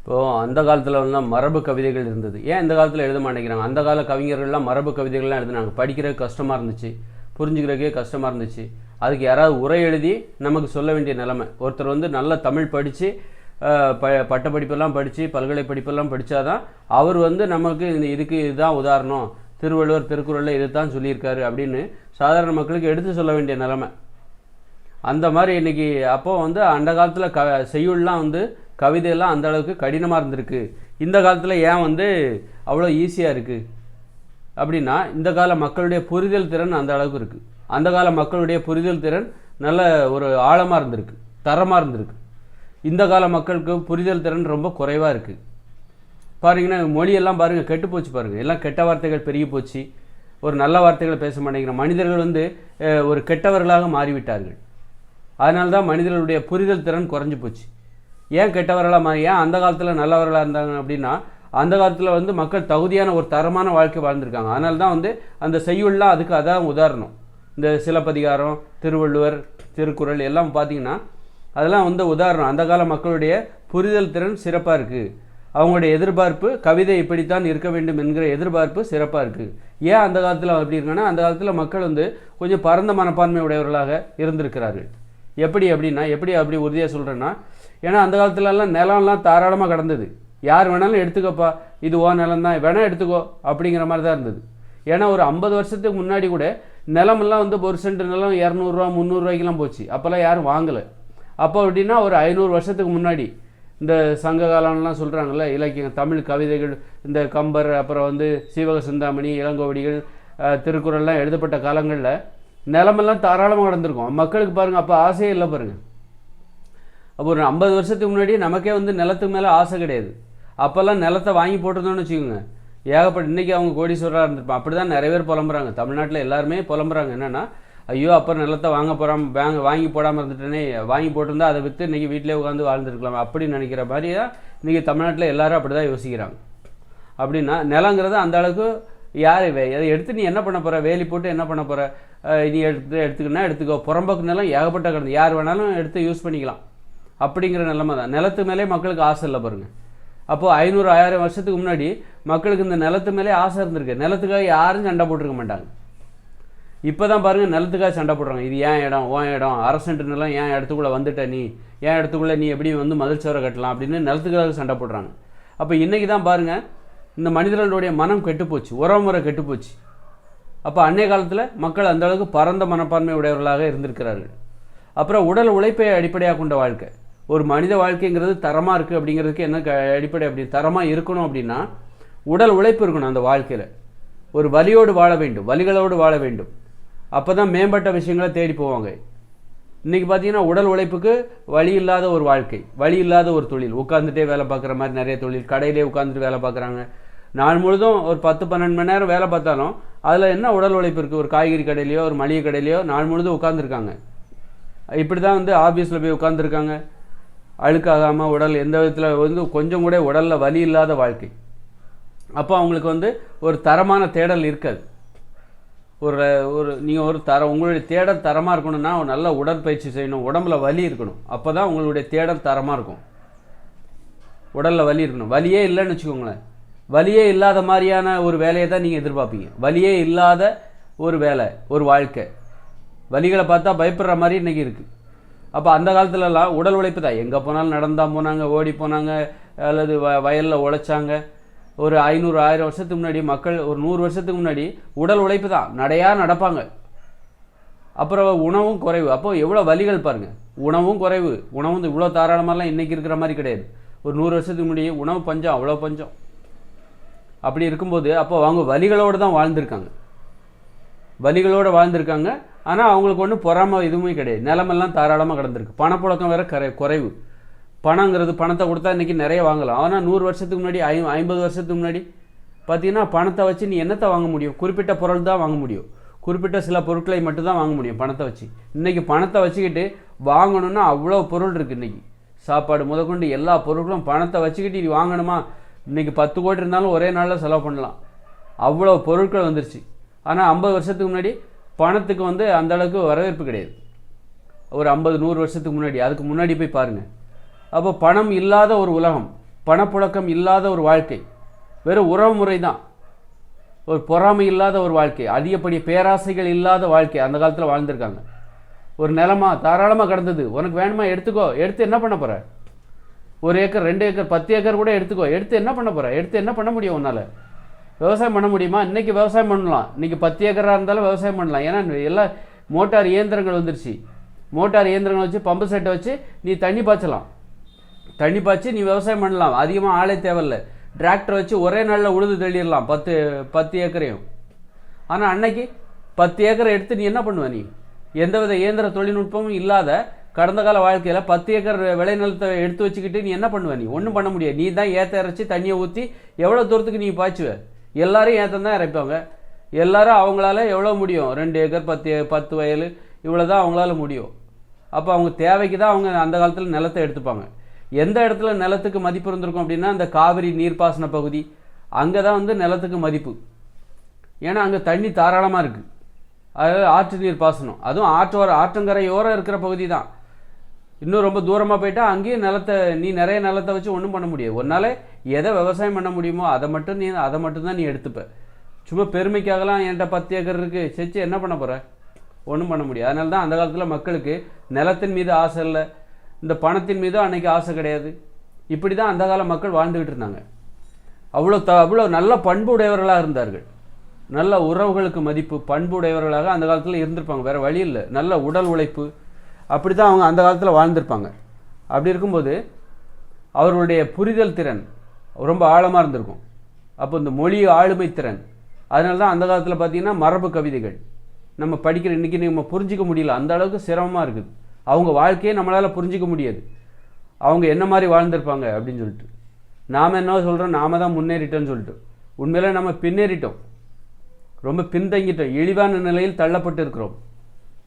இப்போது அந்த காலத்தில் வந்து மரபு கவிதைகள் இருந்தது. ஏன் இந்த காலத்தில் எழுத மாட்டேங்கிறாங்க? அந்த கால கவிஞர்கள்லாம் மரபு கவிதைகள்லாம் எழுதுனாங்க. படிக்கிறது கஷ்டமாக இருந்துச்சு. புரிஞ்சுக்கிறதுக்கே கஷ்டமாக இருந்துச்சு. அதுக்கு யாராவது உரை எழுதி நமக்கு சொல்ல வேண்டிய நிலமை. ஒருத்தர் வந்து நல்ல தமிழ் படித்து ப பட்டப்படிப்பெல்லாம் படித்து பல்கலை படிப்பெல்லாம் படித்தாதான் அவர் வந்து நமக்கு இந்த இதுக்கு இதுதான் உதாரணம். திருவள்ளுவர் திருக்குறளில் இது தான் சொல்லியிருக்காரு அப்படின்னு சாதாரண மக்களுக்கு எடுத்து சொல்ல வேண்டிய நிலமை. அந்த மாதிரி இன்னைக்கு அப்போ வந்து அந்த காலத்தில் க செய்யுள்லாம் வந்து கவிதையெல்லாம் அந்த அளவுக்கு கடினமாக இருந்திருக்கு. இந்த காலத்தில் ஏன் வந்து அவ்வளோ ஈஸியாக இருக்குது அப்படின்னா இந்த கால மக்களுடைய புரிதல் திறன் அந்த அளவுக்கு இருக்குது அந்த கால மக்களுடைய புரிதல் திறன் நல்ல ஒரு ஆழமாக இருந்திருக்கு தரமாக இருந்திருக்கு. இந்த கால மக்களுக்கு புரிதல் திறன் ரொம்ப குறைவாக இருக்குது பாருங்கன்னா மொழியெல்லாம் பாருங்கள் கெட்டு போச்சு பாருங்கள் எல்லாம் கெட்ட வார்த்தைகள் பெருகி போச்சு. ஒரு நல்ல வார்த்தைகளை பேச மாட்டேங்கிற மனிதர்கள் வந்து ஒரு கெட்டவர்களாக மாறிவிட்டார்கள். அதனால தான் மனிதர்களுடைய புரிதல் திறன் குறைஞ்சி போச்சு. ஏன் கெட்டவர்களாக மாறி ஏன் அந்த காலத்தில் நல்லவர்களாக இருந்தாங்க அப்படின்னா அந்த காலத்தில் வந்து மக்கள் தகுதியான ஒரு தரமான வாழ்க்கை வாழ்ந்திருக்காங்க. அதனால தான் வந்து அந்த செய்யுள்லாம் அதுக்கு அதான் உதாரணம். இந்த சிலப்பதிகாரம் திருவள்ளுவர் திருக்குறள் எல்லாம் பார்த்தீங்கன்னா அதெல்லாம் வந்து உதாரணம். அந்த கால மக்களுடைய புரிதல் திறன் சிறப்பாக இருக்குது அவங்களுடைய எதிர்பார்ப்பு கவிதை இப்படித்தான் இருக்க வேண்டும் என்கிற எதிர்பார்ப்பு சிறப்பாக இருக்குது ஏன் அந்த காலத்தில் அப்படி இருக்குன்னா அந்த காலத்தில் மக்கள் வந்து கொஞ்சம் பரந்த மனப்பான்மை உடையவர்களாக இருந்திருக்கிறார்கள். எப்படி அப்படின்னா எப்படி அப்படி உறுதியாக சொல்கிறேன்னா ஏன்னா அந்த காலத்துலலாம் நிலம்லாம் தாராளமாக கிடந்தது. யார் வேணாலும் எடுத்துக்கப்பா. இது ஓ நிலம் தான் வேணால் எடுத்துக்கோ. அப்படிங்கிற மாதிரி தான் இருந்தது. ஏன்னா ஒரு ஐம்பது வருஷத்துக்கு முன்னாடி கூட நிலமெல்லாம் வந்து ஒரு சென்ட் நிலம் இரநூறுவா முந்நூறுரூவாய்க்கெலாம் போச்சு. அப்போல்லாம் யாரும் வாங்கலை. அப்போ அப்படின்னா ஒரு ஐநூறு வருஷத்துக்கு முன்னாடி இந்த சங்க காலம்லாம் சொல்கிறாங்கல்ல இலக்கியம் தமிழ் கவிதைகள் இந்த கம்பர் அப்புறம் வந்து சீவக சிந்தாமணி இளங்கோவடிகள் திருக்குறள்லாம் எழுதப்பட்ட காலங்களில் நிலமெல்லாம் தாராளமாக நடந்திருக்கும் மக்களுக்கு பாருங்கள் அப்போ ஆசையே இல்லை பாருங்கள் அப்போ ஒரு ஐம்பது வருஷத்துக்கு முன்னாடி நமக்கே வந்து நிலத்துக்கு மேலே ஆசை கிடையாது. அப்போல்லாம் நிலத்தை வாங்கி போட்டிருந்தோம்னு வச்சுக்கோங்க. ஏகப்பட்ட இன்றைக்கி அவங்க கோடீஸ்வரராக இருந்திருப்பான் அப்படி தான் நிறைய பேர் புலம்புறாங்க. தமிழ்நாட்டில் எல்லாருமே புலம்புறாங்க. என்னென்னா ஐயோ அப்போ நிலத்தை வாங்க போடாம வாங்க வாங்கி போடாமல் இருந்துட்டேனே வாங்கி போட்டிருந்தா அதை விற்று இன்றைக்கி வீட்டிலே உட்காந்து வாழ்ந்துருக்கலாம் அப்படின்னு நினைக்கிற மாதிரி தான் இன்றைக்கி தமிழ்நாட்டில் எல்லாரும் அப்படி தான் யோசிக்கிறாங்க. அப்படின்னா நிலங்கிறது அந்த அளவுக்கு யார் வே- அதை எடுத்து நீ என்ன பண்ண போகிற வேலி போட்டு என்ன பண்ண போகிற நீ எடுத்து எடுத்துக்கணுன்னா எடுத்துக்கோ. புறம்போக்கு நிலம் ஏகப்பட்ட கிடந்து. யார் வேணாலும் எடுத்து யூஸ் பண்ணிக்கலாம். அப்படிங்கிற நிலமை தான். நிலத்து மேலே மக்களுக்கு ஆசை இல்லை பாருங்க. அப்போது ஐநூறு ஆயிரம் வருஷத்துக்கு முன்னாடி மக்களுக்கு இந்த நிலத்து மேலே ஆசை இருந்திருக்கு. நிலத்துக்காக யாரும் சண்டை போட்டிருக்க மாட்டாங்க. இப்போ தான் பாருங்கள் நிலத்துக்காக சண்டை போடுறாங்க. இது ஏன் இடம்? ஓன் இடம். அரசன்ட்டு நிலம் ஏன் இடத்துக்குள்ளே வந்துட்ட நீ? ஏன் இடத்துக்குள்ளே நீ எப்படி வந்து மதில் சுவரை கட்டலாம் அப்படின்னு நிலத்துக்காக சண்டை போடுறாங்க. அப்போ இன்றைக்கி தான் பாருங்கள் இந்த மனிதர்களுடைய மனம் கெட்டுப்போச்சு. உறவுமுறை கெட்டுப்போச்சு. அப்போ அன்னைய காலத்தில் மக்கள் அந்தளவுக்கு பரந்த மனப்பான்மை உடையவர்களாக இருந்திருக்கிறார்கள். அப்புறம் உடல் உழைப்பை அடிப்படையாக கொண்ட வாழ்க்கை. ஒரு மனித வாழ்க்கைங்கிறது தரமாக இருக்குது அப்படிங்கிறதுக்கு என்ன க- அடிப்படை அப்படி தரமாக இருக்கணும் அப்படின்னா உடல் உழைப்பு இருக்கணும் அந்த வாழ்க்கையில். ஒரு வலியோடு வாழ வேண்டும் வலிகளோடு வாழ வேண்டும். அப்போ தான் மேம்பட்ட விஷயங்களை தேடி போவாங்க. இன்றைக்கி பார்த்தீங்கன்னா உடல் உழைப்புக்கு வழி இல்லாத ஒரு வாழ்க்கை வழி இல்லாத ஒரு தொழில். உட்காந்துட்டே வேலை பார்க்குற மாதிரி நிறைய தொழில் கடையிலே உட்காந்துட்டு வேலை பார்க்குறாங்க. நாள் முழுதும் ஒரு பத்து பன்னெண்டு மணி நேரம் வேலை பார்த்தாலும் அதில் என்ன உடல் உழைப்பு இருக்குது ஒரு காய்கறி கடையிலையோ ஒரு மளிகை கடையிலையோ நாள் முழுதும் உட்காந்துருக்காங்க இப்படி தான் வந்து ஆஃபீஸில் போய் உட்காந்துருக்காங்க அழுக்காகாமல் உடல் எந்த விதத்தில் வந்து கொஞ்சம் கூட உடலில் வலி இல்லாத வாழ்க்கை. அப்போ அவங்களுக்கு வந்து ஒரு தரமான தேடல் இருக்காது. ஒரு ஒரு நீங்கள் ஒரு தர உங்களுடைய தேடல் தரமாக இருக்கணும்னா நல்ல உடற்பயிற்சி செய்யணும். உடம்புல வலி இருக்கணும். அப்போ தான் உங்களுடைய தேடல் தரமாக இருக்கும். உடலில் வலி இருக்கணும். வலியே இல்லைன்னு வச்சுக்கோங்களேன். வலியே இல்லாத மாதிரியான ஒரு வேலையை தான் நீங்கள் எதிர்பார்ப்பீங்க. வலியே இல்லாத ஒரு வேலை ஒரு வாழ்க்கை. வலிகளை பார்த்தா பயப்படுற மாதிரி இன்றைக்கி இருக்குது அப்போ அந்த காலத்துலலாம் உடல் உழைப்பு தான். எங்கே போனாலும் நடந்தா போனாங்க ஓடி போனாங்க அல்லது வ வயலில் உழைச்சாங்க. ஒரு ஐநூறு ஆயிரம் வருஷத்துக்கு முன்னாடி மக்கள் ஒரு நூறு வருஷத்துக்கு முன்னாடி உடல் உழைப்பு தான். நடையாக நடப்பாங்க. அப்புறம் உணவும் குறைவு. அப்போ எவ்வளோ வலிகள் பாருங்கள் உணவும் குறைவு. உணவு வந்து இவ்வளோ தாராளமாகலாம் இன்றைக்கி இருக்கிற மாதிரி கிடையாது. ஒரு நூறு வருஷத்துக்கு முன்னாடி உணவு பஞ்சம் அவ்வளோ பஞ்சம். அப்படி இருக்கும்போது அப்போ அவங்க வலிகளோடு தான் வாழ்ந்திருக்காங்க. வலிகளோடு வாழ்ந்திருக்காங்க. ஆனால் அவங்களுக்கு ஒன்றும் பொறாமல் எதுவுமே கிடையாது. நிலமெல்லாம் தாராளமாக கிடந்திருக்கு. பணப்புழக்கம் வேற கரை குறைவு. பணங்கிறது பணத்தை கொடுத்தா இன்றைக்கி நிறைய வாங்கலாம். ஆனால் நூறு வருஷத்துக்கு முன்னாடி ஐ ஐம்பது வருஷத்துக்கு முன்னாடி பார்த்தீங்கன்னா பணத்தை வச்சு நீ என்னத்தை வாங்க முடியும்? குறிப்பிட்ட பொருள் தான் வாங்க முடியும். குறிப்பிட்ட சில பொருட்களை மட்டும்தான் வாங்க முடியும் பணத்தை வச்சு. இன்றைக்கி பணத்தை வச்சுக்கிட்டு வாங்கணும்னா அவ்வளோ பொருள் இருக்குது இன்றைக்கி சாப்பாடு முதற்கொண்டு எல்லா பொருட்களும் பணத்தை வச்சுக்கிட்டு நீ வாங்கணுமா? இன்றைக்கி பத்து கோடி இருந்தாலும் ஒரே நாளில் செலவு பண்ணலாம். அவ்வளோ பொருட்கள் வந்துருச்சு. ஆனால் ஐம்பது வருஷத்துக்கு முன்னாடி பணத்துக்கு வந்து அந்த அளவுக்கு வரவேற்பு கிடையாது. ஒரு ஐம்பது நூறு வருஷத்துக்கு முன்னாடி. அதுக்கு முன்னாடி போய் பாருங்கள் அப்போ பணம் இல்லாத ஒரு உலகம் பணப்புழக்கம் இல்லாத ஒரு வாழ்க்கை வெறும் உறவு முறை தான். ஒரு பொறாமை இல்லாத ஒரு வாழ்க்கை அதிகப்படிய பேராசைகள் இல்லாத வாழ்க்கை அந்த காலத்தில் வாழ்ந்திருக்காங்க. ஒரு நிலமா தாராளமாக கிடந்தது. உனக்கு வேணுமா எடுத்துக்கோ. எடுத்து என்ன பண்ண போகிற ஒரு ஏக்கர் ரெண்டு ஏக்கர் பத்து ஏக்கர் கூட எடுத்துக்கோ. எடுத்து என்ன பண்ண போகிற எடுத்து என்ன பண்ண முடியும் உன்னால்? விவசாயம் பண்ண முடியுமா? இன்றைக்கி விவசாயம் பண்ணலாம். இன்னைக்கு பத்து ஏக்கராக இருந்தாலும் விவசாயம் பண்ணலாம். ஏன்னா எல்லாம் மோட்டார் இயந்திரங்கள் வந்துருச்சு. மோட்டார் இயந்திரங்கள் வச்சு பம்பு செட்டை வச்சு நீ தண்ணி பாய்ச்சலாம். தண்ணி பாய்ச்சி நீ விவசாயம் பண்ணலாம். அதிகமாக ஆளே தேவையில்ல. டிராக்டர் வச்சு ஒரே நாளில் உழுது தள்ளிடலாம். பத்து பத்து ஏக்கரையும். ஆனால் அன்னைக்கு பத்து ஏக்கரை எடுத்து நீ என்ன பண்ணுவ நீ? எந்தவித இயந்திர தொழில்நுட்பமும் இல்லாத கடந்த கால வாழ்க்கையில் பத்து ஏக்கர் விளைநிலத்தை எடுத்து வச்சுக்கிட்டு நீ என்ன பண்ணுவ நீ? ஒன்றும் பண்ண முடியாது. நீ தான் ஏற்ற இறைச்சி தண்ணியை ஊற்றி எவ்வளோ தூரத்துக்கு நீ பாய்ச்சுவ? எல்லாரும் ஏற்றம் தான் இறைப்பாங்க? எல்லாரும் அவங்களால எவ்வளோ முடியும்? ரெண்டு ஏக்கர் பத்து பத்து வயல் இவ்வளோ தான் அவங்களால முடியும். அப்போ அவங்க தேவைக்கு தான் அவங்க அந்த காலத்தில் நிலத்தை எடுத்துப்பாங்க. எந்த இடத்துல நிலத்துக்கு மதிப்பு இருந்திருக்கும் அப்படின்னா அந்த காவிரி நீர்ப்பாசன பகுதி அங்கே தான் வந்து நிலத்துக்கு மதிப்பு. ஏன்னா அங்கே தண்ணி தாராளமாக இருக்குது அதாவது ஆற்று நீர் பாசனம். அதுவும் ஆற்றோர ஆற்றங்கரையோரம் இருக்கிற பகுதி தான் இன்னும் ரொம்ப தூரமாக போயிட்டால் அங்கேயும் நிலத்தை நீ நிறைய நிலத்தை வச்சு ஒன்றும் பண்ண முடியாது. உன்னால எதை விவசாயம் பண்ண முடியுமோ அதை மட்டும் நீ அதை மட்டும் தான் நீ எடுத்துப்ப. சும்மா பெருமைக்காகலாம் என்கிட்ட பத்து ஏக்கர் இருக்குது செச்சு என்ன பண்ண போகிற ஒன்றும் பண்ண முடியாது. அதனால தான் அந்த காலத்தில் மக்களுக்கு நிலத்தின் மீது ஆசை இல்லை. இந்த பணத்தின் மீதும் அன்றைக்கி ஆசை கிடையாது. இப்படி தான் அந்த கால மக்கள் வாழ்ந்துக்கிட்டு இருந்தாங்க. அவ்வளோ த அவ்வளோ நல்ல பண்பு உடையவர்களாக இருந்தார்கள். நல்ல உறவுகளுக்கு மதிப்பு பண்பு உடையவர்களாக அந்த காலத்தில் இருந்திருப்பாங்க. வேறு வழி இல்லை. நல்ல உடல் உழைப்பு அப்படி தான் அவங்க அந்த காலத்தில் வாழ்ந்திருப்பாங்க. அப்படி இருக்கும்போது அவர்களுடைய புரிதல் திறன் ரொம்ப ஆழமாக இருந்திருக்கும். அப்போ இந்த மொழி ஆளுமை திறன் அதனால தான் அந்த காலத்தில் பார்த்தீங்கன்னா மரபு கவிதைகள். நம்ம படிக்கிற இன்றைக்கி நம்ம புரிஞ்சிக்க முடியல. அந்த அளவுக்கு சிரமமாக இருக்குது. அவங்க வாழ்க்கையை நம்மளால் புரிஞ்சிக்க முடியாது. அவங்க என்ன மாதிரி வாழ்ந்திருப்பாங்க அப்படின்னு சொல்லிட்டு. நாம் என்ன சொல்கிறோம் நாம தான் முன்னேறிட்டோம்னு சொல்லிட்டு. உண்மையில் நம்ம பின்னேறிட்டோம். ரொம்ப பின்தங்கிட்டோம். இழிவான நிலையில் தள்ளப்பட்டு இருக்கிறோம்.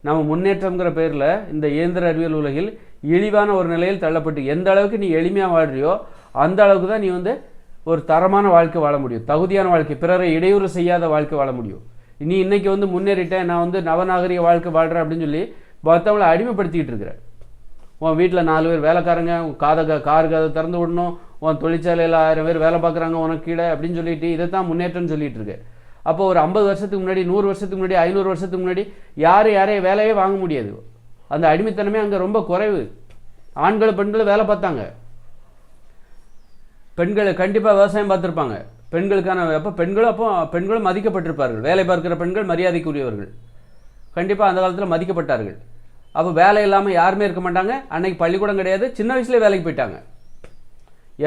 நம்ம முன்னேற்றம்ங்கிற பேரில் இந்த இயந்திர அறிவியல் உலகில் இழிவான ஒரு நிலையில் தள்ளப்பட்டு எந்த அளவுக்கு நீ எளிமையாக வாழ்றியோ அந்த அளவுக்கு தான் நீ வந்து ஒரு தரமான வாழ்க்கை வாழ முடியும். தகுதியான வாழ்க்கை பிறரை இடையூறு செய்யாத வாழ்க்கை வாழ முடியும். நீ இன்னைக்கு வந்து முன்னேறிட்டேன் நான் வந்து நவநாகரிக வாழ்க்கை வாழ்கிறேன் அப்படின்னு சொல்லி மற்றவங்களை அடிமைப்படுத்திக்கிட்டு இருக்கிற. உன் வீட்டில் நாலு பேர் வேலைக்காரங்க உன் காதை க- கார் கதை திறந்து விடணும் உன் தொழிற்சாலையில் ஆயிரம் பேர் வேலை பார்க்குறாங்க உனக்கு கீழே அப்படின்னு சொல்லிட்டு இதை தான் முன்னேற்றம்னு சொல்லிட்டு இருக்கு. அப்போ ஒரு ஐம்பது வருஷத்துக்கு முன்னாடி நூறு வருஷத்துக்கு முன்னாடி ஐநூறு வருஷத்துக்கு முன்னாடி யாரும் யாரையும் வேலையே வாங்க முடியாது. அந்த அடிமைத்தனமே அங்கே ரொம்ப குறைவு. ஆண்களும் பெண்களும் வேலை பார்த்தாங்க. பெண்களை கண்டிப்பாக விவசாயம் பார்த்துருப்பாங்க. பெண்களுக்கான அப்போ பெண்களும் அப்போ பெண்களும் மதிக்கப்பட்டிருப்பார்கள். வேலை பார்க்கிற பெண்கள் மரியாதைக்குரியவர்கள். கண்டிப்பாக அந்த காலத்தில் மதிக்கப்பட்டார்கள். அப்போ வேலை இல்லாமல் யாருமே இருக்க மாட்டாங்க. அன்னைக்கு பள்ளிக்கூடம் கிடையாது. சின்ன வயசுலேயே வேலைக்கு போயிட்டாங்க.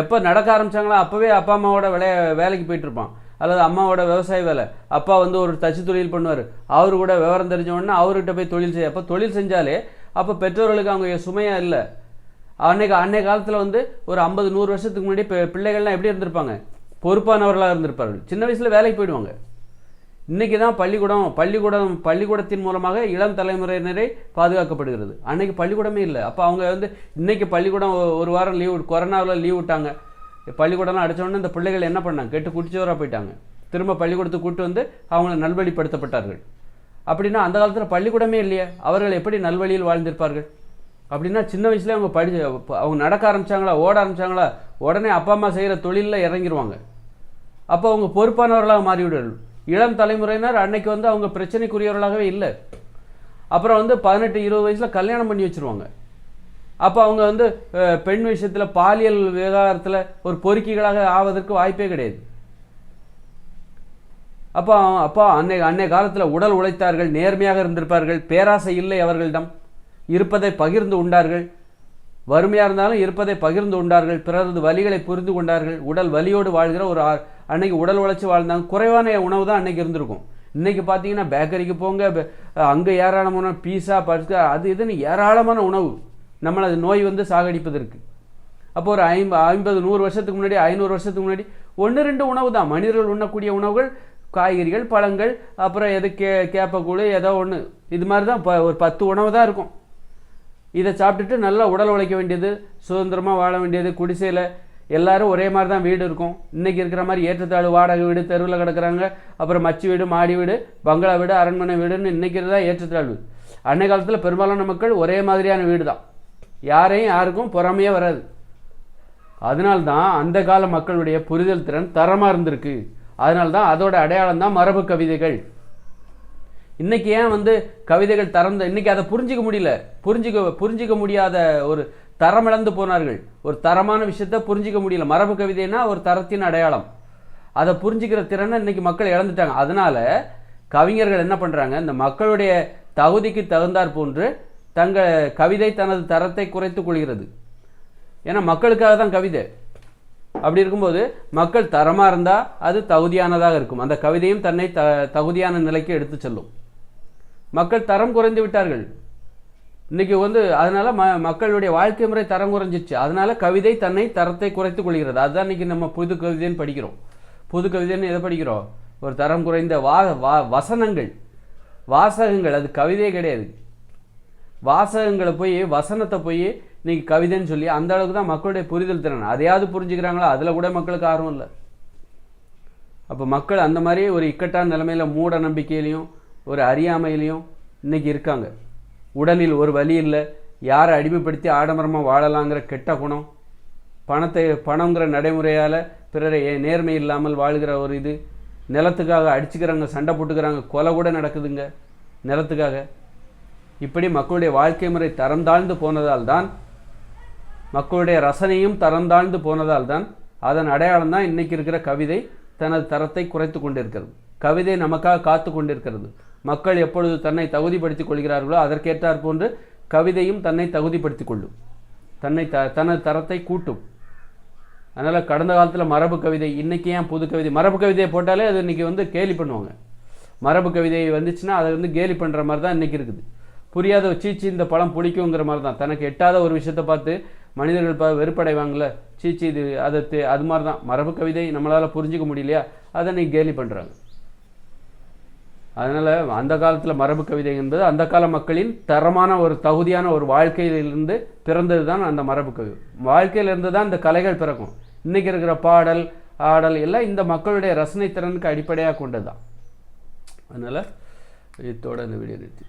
எப்போ நடக்க ஆரம்பிச்சாங்களோ அப்போவே அப்பா அம்மாவோட விளைய வேலைக்கு போயிட்டுருப்பான். அல்லது அம்மாவோட விவசாய வேலை. அப்பா வந்து ஒரு தச்சு தொழில் பண்ணுவார். அவரு கூட விவரம் தெரிஞ்சவொடனே அவர்கிட்ட போய் தொழில் செய்ய அப்போ தொழில் செஞ்சாலே அப்போ பெற்றோர்களுக்கு அவங்க சுமையாக இல்லை. அன்னைக்கு அன்னைய காலத்தில் வந்து ஒரு ஐம்பது நூறு வருஷத்துக்கு முன்னாடி பிள்ளைகள்லாம் எப்படி இருந்திருப்பாங்க? பொறுப்பானவர்களாக இருந்திருப்பார்கள். சின்ன வயசில் வேலைக்கு போயிடுவாங்க. இன்றைக்கி தான் பள்ளிக்கூடம் பள்ளிக்கூடம் பள்ளிக்கூடத்தின் மூலமாக இளம் தலைமுறையினரே பாதுகாக்கப்படுகிறது. அன்னைக்கு பள்ளிக்கூடமே இல்லை. அப்போ அவங்க வந்து இன்றைக்கி பள்ளிக்கூடம் ஒரு வாரம் லீவ் கொரோனாவில் லீவ் விட்டாங்க. பள்ளிக்கூடம்லாம் அடித்தோடனே உடனே இந்த பிள்ளைகள் என்ன பண்ணாங்க? கெட்டு குடிச்சோராக போயிட்டாங்க. திரும்ப பள்ளிக்கூடத்துக்கு கூட்டு வந்து அவங்கள நல்வழிப்படுத்தப்பட்டார்கள். அப்படின்னா அந்த காலத்தில் பள்ளிக்கூடமே இல்லையே. அவர்கள் எப்படி நல்வழியில் வாழ்ந்திருப்பார்கள்? அப்படின்னா சின்ன வயசுல அவங்க படி அவங்க நடக்க ஆரம்பிச்சாங்களா ஓட ஆரம்பித்தாங்களா உடனே அப்பா அம்மா செய்கிற தொழிலில் இறங்கிடுவாங்க அப்போ அவங்க பொறுப்பானவர்களாக மாறிவிடுவார்கள். இளம் தலைமுறையினர் அன்னைக்கு வந்து அவங்க பிரச்சனைக்குரியவர்களாகவே இல்லை. அப்புறம் வந்து பதினெட்டு இருபது வயசில் கல்யாணம் பண்ணி வச்சுருவாங்க. அப்போ அவங்க வந்து பெண் விஷயத்தில் பாலியல் விவகாரத்தில் ஒரு பொறுக்கிகளாக ஆவதற்கு வாய்ப்பே கிடையாது. அப்போ அப்பா அன்னை அன்னை காலத்தில் உடல் உழைத்தார்கள் நேர்மையாக இருந்திருப்பார்கள் பேராசை இல்லை அவர்களிடம். இருப்பதை பகிர்ந்து உண்டார்கள். வறுமையாக இருந்தாலும் இருப்பதை பகிர்ந்து உண்டார்கள். பிறரது வலிகளை புரிந்து கொண்டார்கள். உடல் வலியோடு வாழ்கிற ஒரு அன்னைக்கு உடல் உழைச்சி வாழ்ந்தாங்க. குறைவான உணவு தான் அன்னைக்கு இருந்திருக்கும். இன்றைக்கி பார்த்தீங்கன்னா பேக்கரிக்கு போங்க அங்கே ஏராளமான பீஸா பர்ஸ்கா அது இதுன்னு ஏராளமான உணவு. நம்மளை அது நோய் வந்து சாகடிப்பதற்கு. அப்போ ஒரு ஐம்ப ஐம்பது நூறு வருஷத்துக்கு முன்னாடி ஐநூறு வருஷத்துக்கு முன்னாடி ஒன்று ரெண்டு உணவு தான் மனிதர்கள் உண்ணக்கூடிய உணவுகள் காய்கறிகள் பழங்கள் அப்புறம் எது கே கேப்பக்கூழ் ஏதோ ஒன்று இது மாதிரி தான் ப- ஒரு பத்து உணவு தான் இருக்கும். இதை சாப்பிட்டுட்டு நல்லா உடல் உழைக்க வேண்டியது சுதந்திரமாக வாழ வேண்டியது குடிசையில் எல்லாரும் ஒரே மாதிரி தான் வீடு இருக்கும். இன்றைக்கி இருக்கிற மாதிரி ஏற்றத்தாழ்வு வாடகை வீடு தெருவில் கிடக்குறாங்க. அப்புறம் மச்சு வீடு மாடி வீடு பங்களா வீடு அரண்மனை வீடுன்னு இன்னைக்கு தான் ஏற்றத்தாழ்வு. அன்னை காலத்தில் பெரும்பாலான மக்கள் ஒரே மாதிரியான வீடு தான் யாரையும் யாருக்கும் பொறாமையே வராது. அதனால்தான் அந்த கால மக்களுடைய புரிதல் திறன் தரமாக இருந்திருக்கு. அதனால்தான் அதோட அடையாளம் தான் மரபு கவிதைகள். இன்றைக்கி ஏன் வந்து கவிதைகள் தரந்த இன்னைக்கு அதை புரிஞ்சிக்க முடியல. புரிஞ்சிக்க புரிஞ்சிக்க முடியாத ஒரு தரம் இழந்து போனார்கள். ஒரு தரமான விஷயத்த புரிஞ்சிக்க முடியல. மரபு கவிதைனா ஒரு தரத்தின் அடையாளம். அதை புரிஞ்சிக்கிற திறனை இன்னைக்கு மக்கள் இழந்துட்டாங்க. அதனால் கவிஞர்கள் என்ன பண்ணுறாங்க இந்த மக்களுடைய தகுதிக்கு தகுந்தாற் போன்று தங்கள் கவிதை தனது தரத்தை குறைத்து கொள்கிறது. ஏன்னா மக்களுக்காக தான் கவிதை. அப்படி இருக்கும்போது மக்கள் தரமாக இருந்தால் அது தகுதியானதாக இருக்கும். அந்த கவிதையும் தன்னை த தகுதியான நிலைக்கு எடுத்து செல்லும். மக்கள் தரம் குறைந்து விட்டார்கள். இன்னைக்கு வந்து அதனால் ம மக்களுடைய வாழ்க்கை முறை தரம் குறைஞ்சிச்சு. அதனால் கவிதை தன்னை தரத்தை குறைத்து கொள்கிறது. அதுதான் இன்றைக்கி நம்ம புது கவிதைன்னு படிக்கிறோம். புது கவிதைன்னு எதை படிக்கிறோம்? ஒரு தரம் குறைந்த வா வா வசனங்கள். வாசகங்கள். அது கவிதையே கிடையாது. வாசகங்களை போய் வசனத்தை போய் இன்னைக்கு கவிதைன்னு சொல்லி அந்த அளவுக்கு தான் மக்களுடைய புரிதல் திறன். அதையாவது புரிஞ்சுக்கிறாங்களா? அதில் கூட மக்களுக்கு ஆர்வம் இல்லை. அப்போ மக்கள் அந்த மாதிரி ஒரு இக்கட்டான நிலைமையில் மூட நம்பிக்கையிலையும் ஒரு அறியாமையிலையும் இன்னைக்கு இருக்காங்க. உடலில் ஒரு வழி இல்லை. யாரை அடிமைப்படுத்தி ஆடம்பரமாக வாழலாங்கிற கெட்ட குணம் பணத்தை பணங்கிற நடைமுறையால் பிறரை ஏ- நேர்மை இல்லாமல் வாழ்கிற ஒரு இது நிலத்துக்காக அடிச்சுக்கிறாங்க சண்டை போட்டுக்கிறாங்க கொலை கூட நடக்குதுங்க நிலத்துக்காக. இப்படி மக்களுடைய வாழ்க்கை முறை தரம் தாழ்ந்து போனதால் தான் மக்களுடைய ரசனையும் தரம் தாழ்ந்து போனதால் தான் அதன் அடையாளம் தான் இன்றைக்கி இருக்கிற கவிதை தனது தரத்தை குறைத்து கொண்டிருக்கிறது. கவிதை நமக்காக காத்து கொண்டிருக்கிறது. மக்கள் எப்பொழுது தன்னை தகுதிப்படுத்திக் கொள்கிறார்களோ அதற்கேற்றார் போன்று கவிதையும் தன்னை தகுதிப்படுத்திக் கொள்ளும். தன்னை த தனது தரத்தை கூட்டும். அதனால் கடந்த காலத்தில் மரபு கவிதை இன்னைக்கு ஏன் புது கவிதை? மரபு கவிதையை போட்டாலே அது இன்னைக்கு வந்து கேலி பண்ணுவாங்க. மரபு கவிதை வந்துச்சுன்னா அதை வந்து கேலி பண்ணுற மாதிரி தான் இன்றைக்கி இருக்குது. புரியாத சீச்சி இந்த பழம் பிடிக்குங்கிற மாதிரி தான் தனக்கு எட்டாத ஒரு விஷயத்தை பார்த்து மனிதர்கள் ப வெறுப்படைவாங்கள சீச்சி இது அதை அது மாதிரி தான் மரபு கவிதை நம்மளால் புரிஞ்சிக்க முடியலையா? அதை நீ கேலி பண்ணுறாங்க அதனால் அந்த காலத்தில் மரபு கவிதை என்பது அந்த கால மக்களின் தரமான ஒரு தகுதியான ஒரு வாழ்க்கையிலிருந்து பிறந்தது தான் அந்த மரபு கவி. வாழ்க்கையிலிருந்து தான் இந்த கலைகள் பிறக்கும். இன்றைக்கி இருக்கிற பாடல் ஆடல் எல்லாம் இந்த மக்களுடைய ரசனை திறனுக்கு அடிப்படையாக கொண்டது தான் அதனால் இதோட இந்த வீடியோ நிறுத்தி.